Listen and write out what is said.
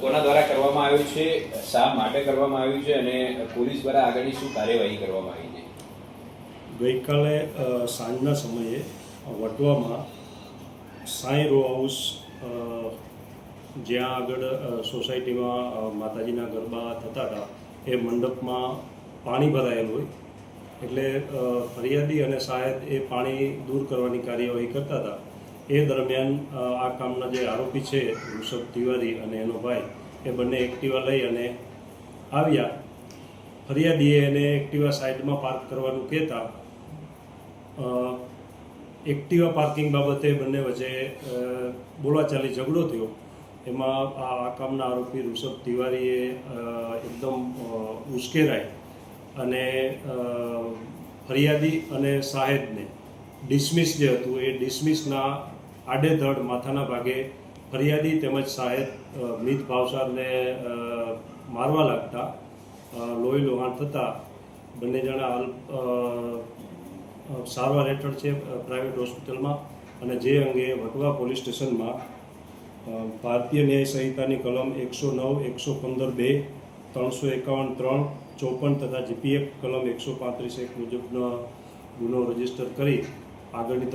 કોના દ્વારા કરવામાં આવ્યું છે, શા માટે કરવામાં આવ્યું છે અને પોલીસ દ્વારા આગળની શું કાર્યવાહી કરવામાં આવી છે? ગઈકાલે સાંજના સમયે વટવામાં સાંઈ રો હાઉસ જ્યાં આગળ સોસાયટીમાં માતાજીના ગરબા થતા હતા, એ મંડપમાં પાણી ભરાયેલું હોય. એટલે ફરિયાદી અને સાહેબ એ પાણી દૂર કરવાની કાર્યવાહી કરતા હતા. એ દરમિયાન આ કામના જે આરોપી છે, ઋષભ તિવારી અને એનો ભાઈ, એ બંને એક્ટિવા લઈ અને આવ્યા. ફરિયાદીએ એને એક્ટિવા સાઈડમાં પાર્ક કરવાનું કહેતા એક્ટિવા પાર્કિંગ બાબતે બંને વચ્ચે બોલાચાલી ઝઘડો થયો. એમાં આ આ કામના આરોપી ઋષભ તિવારીએ એકદમ ઉશ્કેરાય અને ફરિયાદી અને સાહેબને ડિસમિસ જે હતું, એ ડિસમિસના આડેધડ માથાના ભાગે ફરિયાદી તેમજ સાહેબ મિત ભાવસારને મારવા લાગતા લોહી લોહાણ થતાં બંને જણા હાલ સારવાર હેઠળ છે પ્રાઇવેટ હોસ્પિટલમાં અને જે અંગે વટવા પોલીસ સ્ટેશનમાં ભારતીય ન્યાય સંહિતાની કલમ એકસો નવ, એકસો પંદર બે, ત્રણસો એકાવન ત્રણ, ચોપન તથા જીપીએફ કલમ એકસો પાંત્રીસ એક મુજબનો ગુનો રજિસ્ટર કરી આગળની